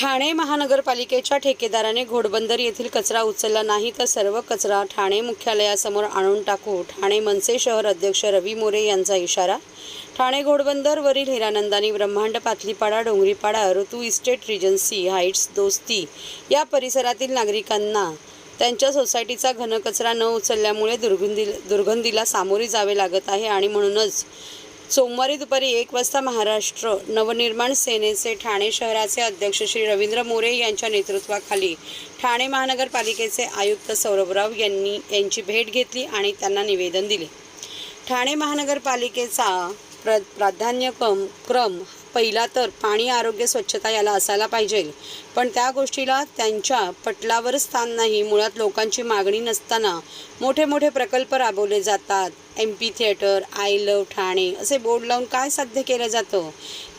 ठाणे महानगरपालिकेच्या ठेकेदाराने घोडबंदर येथील कचरा उचलला नाही तर सर्व कचरा ठाणे मुख्यालयासमोर आणून टाकू. ठाणे मनसे शहर अध्यक्ष रवी मोरे यांचा इशारा. ठाणे घोडबंदरवरील हिरानंदानी ब्रह्मांड पातलीपाडा डोंगरीपाडा ऋतू इस्टेट रिजन्सी हाईट्स दोस्ती या परिसरातील नागरिकांना त्यांच्या सोसायटीचा घनकचरा न उचलल्यामुळे दुर्गंधी दुर्गंधीला सामोरे जावे लागत आहे आणि म्हणूनच सोमवारी दुपारी एक वाजता महाराष्ट्र नवनिर्माण सेनेचे ठाणे शहराचे अध्यक्ष श्री रवींद्र मोरे यांच्या नेतृत्वाखाली ठाणे महानगरपालिकेचे आयुक्त सौरभराव यांनी यांची भेट घेतली आणि त्यांना निवेदन दिले. ठाणे महानगरपालिकेचा प्र प्राधान्यक्रम क्रम पहिला तर पाणी आरोग्य स्वच्छता याला असायला पाहिजे. पण त्या गोष्टीला त्यांच्या पटलावर स्थान नाही. मुळात लोकांची मागणी नसताना मोठे मोठे प्रकल्प राबवले जातात. M P theatre I love Thane असे बोर्ड लावून काय साध्य केलं जातं?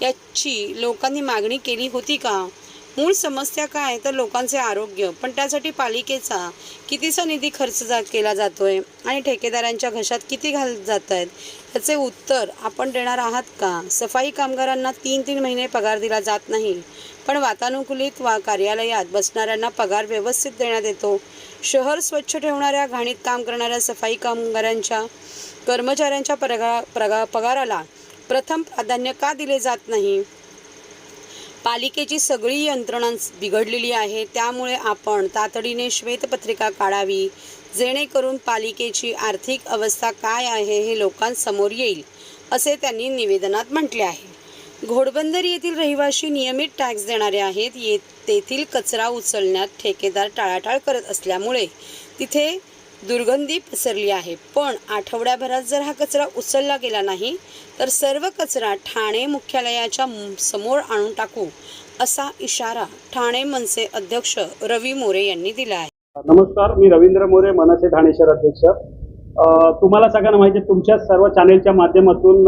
याची लोकांनी मागणी केली होती का? मूळ समस्या काय तर लोकांचे आरोग्य. पण त्यासाठी पालिकेचा कितीचा निधी खर्च जा केला जातोय? आणि ठेकेदारांच्या घशात किती घाल जात आहेत याचे उत्तर आपण देणार आहात का? सफाई कामगारांना तीन तीन महिने पगार दिला जात नाही. पण वातानुकूलित वा कार्यालयात बसणाऱ्यांना पगार व्यवस्थित देण्यात येतो. शहर स्वच्छ ठेवणाऱ्या घाणीत काम करणाऱ्या सफाई कामगारांच्या कर्मचाऱ्यांच्या पगा पगा पगाराला प्रथम प्राधान्य का दिले जात नाही? पालिकेची सगळी यंत्रणा बिघडलेली आहे. त्यामुळे आपण तातडीने श्वेतपत्रिका काढावी. जेणेकरून पालिकेची आर्थिक अवस्था काय आहे हे लोकांसमोर येईल असे त्यांनी निवेदनात म्हटले आहे. घोडबंदर येथील रहिवासी नियमित टॅक्स देणारे आहेत. ये तेथील कचरा उचलण्यात ठेकेदार टाळाटाळ करत असल्यामुळे तिथे दुर्गंधी पसरली आहे. पण आठवड्याभरात जर हा कचरा उचलला गेला नाही तर सर्व कचरा ठाणे मुख्यालयाच्या समोर आणून टाकू असा इशारा ठाणे मनसे अध्यक्ष रवी मोरे यांनी दिला आहे. नमस्कार मी रवींद्र मोरे मनसे ठाणे शहर अध्यक्ष. तुम्हाला सगळ्यांना माहिती आहे, तुमच्या सर्व चॅनेलच्या माध्यमातून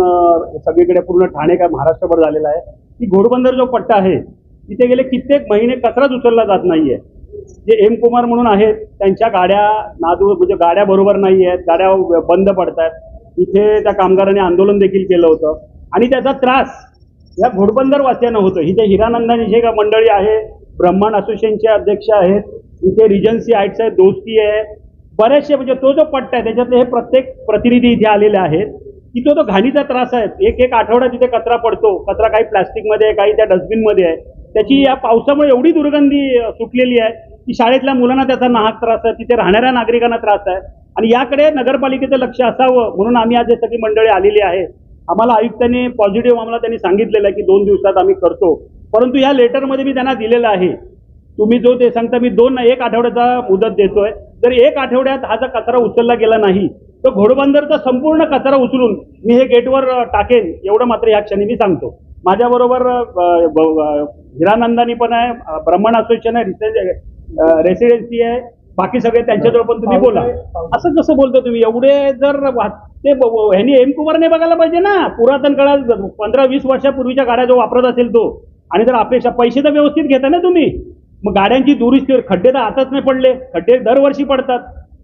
सगळीकडे पूर्ण ठाणे काय महाराष्ट्रभर झालेला आहे. की घोडबंदर जो पट्टा आहे तिथे गेले कित्येक महिने कचराच उचलला जात नाहीये. जे एम कुमार म्हणून आहेत त्यांच्या गाड्या नादू म्हणजे गाड्या बरोबर नाही आहेत गाड्या बंद पडत आहेत इथे त्या कामगारांनी आंदोलन देखील केलं होतं. आणि त्याचा त्रास या घोडबंदरवासियांना होतो होतं. इथे हिरानंदानी जे का मंडळी आहे ब्रह्मांड असोसिएशनचे अध्यक्ष आहेत इथे रिजन्सी आईट्स आहे दोस्ती आहे. बरेचसे म्हणजे तो जो पट्टा आहे त्याच्यातले हे प्रत्येक प्रतिनिधी इथे आलेले आहेत की तो तो घाणीचा त्रास आहे एक एक आठवडा तिथे कचरा पडतो कचरा काही प्लास्टिकमध्ये आहे काही त्या डस्टबिनमध्ये आहे त्याची या पावसामुळे एवढी दुर्गंधी सुटलेली आहे की शाळेतल्या मुलांना त्याचा नाहक त्रास आहे तिथे राहणाऱ्या नागरिकांना त्रास आहे. आणि याकडे नगरपालिकेचं लक्ष असावं म्हणून आम्ही आज सगळी मंडळी आलेली आहे. आम्हाला आयुक्तांनी पॉझिटिव्ह आम्हाला त्यांनी सांगितलेलं आहे की दोन दिवसात आम्ही करतो. परंतु या लेटरमध्ये मी त्यांना दिलेलं आहे. तुम्ही जो ते सांगता मी दोन एक आठवड्याचा मुदत देतोय. जर एक आठवड्यात हा जर कचरा उचलला गेला नाही तर घोडबंदरचा संपूर्ण कचरा उचलून मी हे गेटवर टाकेन एवढं मात्र या क्षणी मी सांगतो. माझ्याबरोबर हिरानंदानी पण आहे अ, ब्रह्मण असोसिएशन आहे रेसिडेन्सी आहे. बाकी सगळे त्यांच्याजवळ पण तुम्ही बोला. असं कसं बोलतो तुम्ही एवढे जर ते ह्यांनी एम कुमारने बघायला पाहिजे ना. पुरातन काळात पंधरा वीस वर्षापूर्वीच्या गाड्या जो वापरत असेल तो आणि जर अपेक्षा पैसे तर व्यवस्थित घेता ना तुम्ही. मग गाड्यांची दुरुस्ती खड्डे तर आताच नाही पडले. खड्डे दरवर्षी पडतात.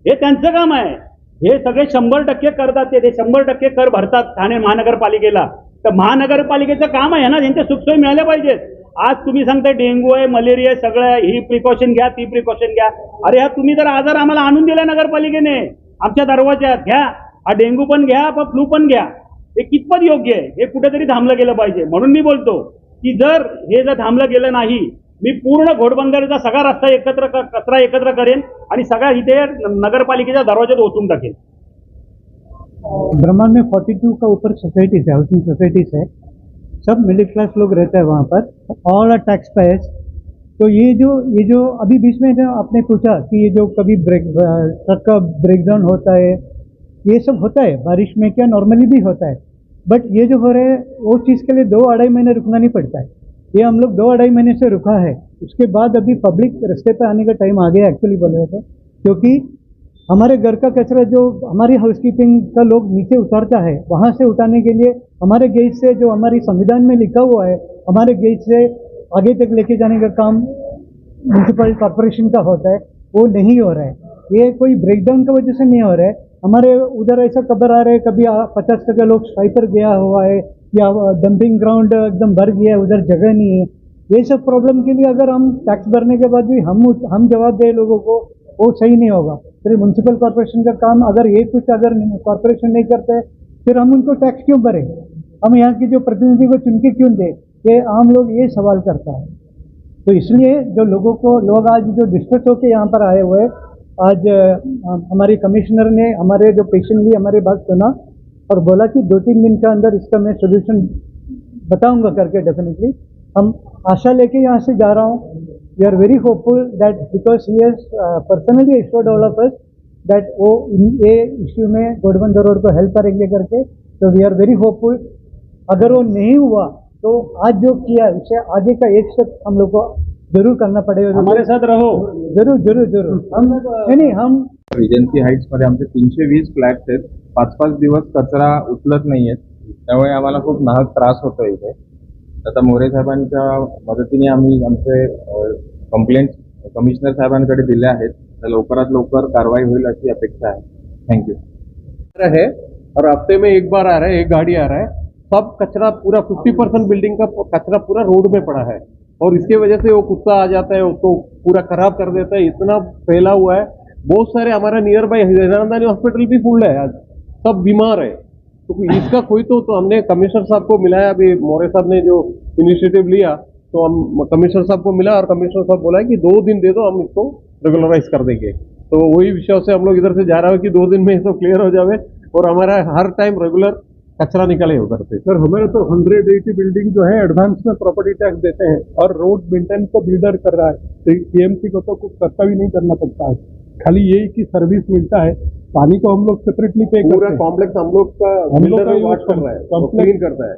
हे त्यांचं काम आहे. हे सगळे शंभर टक्के करतात ते शंभर टक्के कर भरतात ठाणे महानगरपालिकेला. तर महानगरपालिकेचं काम आहे ना त्यांच्या सुखसोयी मिळाल्या पाहिजेत. आज तुम्ही सांगताय डेंग्यू आहे मलेरिया आहे सगळं आहे ही प्रिकॉशन घ्या ती प्रिकॉशन घ्या. अरे हा तुम्ही जर आजार आम्हाला आणून दिला नगरपालिकेने आमच्या दरवाज्यात घ्या. हा डेंग्यू पण घ्या फ्लू पण घ्या. हे कितपत योग्य आहे? हे कुठेतरी थांबलं गेलं पाहिजे. म्हणून मी बोलतो की जर हे जर थांबलं गेलं नाही मी पूर्ण घोडबंदरचा सगळा रस्ता एकत्र कचरा एकत्र करेन आणि सगळा इथे नगरपालिकेच्या दरवाज्यात ओतून टाकेन. ब्रह्मांड में 42 का ऊपर सोसाइटीज है हाउसिंग सोसाइटीज है। सब मिडिल क्लास लोग रहते हैं वहाँ पर। ऑल आर टैक्स पेयर्स तो ये जो ये जो अभी बीच में आपने पूछा कि ये जो कभी ब्रेक ट्रक का ब्रेक डाउन होता है, ये सब होता है? बारिश में क्या नॉर्मली भी होता है? बट ये जो हो रहा है, वो चीज़ के लिए दो अढ़ाई महीने रुकना नहीं पड़ता है। ये हम लोग दो अढ़ाई महीने से रुका है। उसके बाद अभी पब्लिक रास्ते पर आने का टाइम आ गया एक्चुअली बोले तो। क्योंकि हमारे घर का कचरा जो हमारी हाउसकीपिंग का लोग नीचे उतारता है, वहाँ से उठाने के लिए हमारे गेट से जो हमारी संविधान में लिखा हुआ है, हमारे गेट से आगे तक लेके जाने का काम म्यूनसिपल कॉरपोरेशन का होता है, वो नहीं हो रहा है। ये कोई ब्रेकडाउन की वजह से नहीं हो रहा है। हमारे उधर ऐसा खबर आ रहा है, कभी पचास टका लोग स्ट्राइपर गया हुआ है, या डंपिंग ग्राउंड एकदम भर गया है, उधर जगह नहीं है। ये सब प्रॉब्लम के लिए अगर हम टैक्स भरने के बाद भी हम हम जवाब दें लोगों को, वो सही नहीं होगा। फिर म्यूनसिपल कॉरपोरेशन का काम, अगर ये कुछ अगर कॉरपोरेशन नहीं करते, फिर हम उनको टैक्स क्यों भरें? हम यहाँ के जो प्रतिनिधि को चुन के क्यों दें? ये आम लोग ये सवाल करता है। तो इसलिए जो लोगों को, लोग आज जो डिस्ट्रेस होकर यहाँ पर आए हुए आज हमारे कमिश्नर ने हमारे जो पेशेंट पेशेंटली हमारे बात सुना और बोला कि दो तीन दिन के अंदर इसका मैं सोल्यूशन बताऊँगा करके डेफिनेटली हम आशा लेके यहाँ से जा रहा हूँ। We are very hopeful that because he has personally assured all of us that वो इन- ये इश्यू में गोडबंदर रोड को हेल्प करेंगे करके तो वी आर वेरी होपफुल अगर वो नहीं हुआ तो आज जो किया उसे आगे का एक स्टेप हम लोग को जरूर करना पड़ेगा। हमारे साथ रहो। जरूर जरूर जरूर। हम नहीं नहीं हम रिजन्सी हाईट्समध्ये आमचे तीनशे वीस फ्लॅट्स आहेत. पाच पाच दिवस कचरा उचलत नाहीयेत. त्यामुळे आम्हाला खूप नाहक त्रास होतो इथे. आता मोरे साहेबांच्या मदतीने आम्ही आमचे कंप्लेंट कमिशनर साहेबांकडे दिले आहेत. तर लवकरात लवकर कारवाई होईल अशी अपेक्षा आहे. थँक्यू है और हफ्ते में एक बार आ रहा है एक गाड़ी आ रहा है। सब कचरा पूरा 50 परसेंट बिल्डिंग का कचरा पूरा रोड में पड़ा है। और इसके वजह से वो कुत्ता आ जाता है उसको पूरा खराब कर देता है इतना फैला हुआ है। बहुत सारे हमारा नियर बाई हिरानंदानी हॉस्पिटल भी फुल है आज। सब बीमार है। तो इसका कोई तो, तो हमने कमिश्नर साहब को मिलाया अभी मोरे साहब ने जो इनिशिएटिव लिया तो हम कमिश्नर साहब को मिला और कमिश्नर साहब बोला कि दो दिन दे दो हम इसको रेगुलराइज कर देंगे। तो वही विषय से हम लोग इधर से जा रहे हो कि दो दिन में ये सब क्लियर हो जाए और हमारा हर टाइम रेगुलर कचरा निकले उधर से। सर हमारे तो हंड्रेड एटी बिल्डिंग जो है एडवांस में प्रॉपर्टी टैक्स देते हैं और रोड मेंटेनेंस तो बिल्डर कर रहा है। तो टीएमसी को तो कुछ खर्चा भी नहीं करना पड़ता है। खाली यही की सर्विस मिलता है। पानी को हम लोग सेपरेटली पे पूरा कॉम्प्लेक्स हम लोग का हम लोग का वॉच कर रहा है कंप्लेन करता है।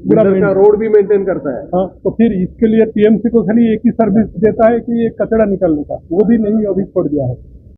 पूरा का रोड भी मेंटेन करता है। हाँ तो फिर इसके लिए टीएमसी को खाली एक ही सर्विस देता है कि ये कचरा निकालने का वो भी नहीं अभी छोड़ दिया है।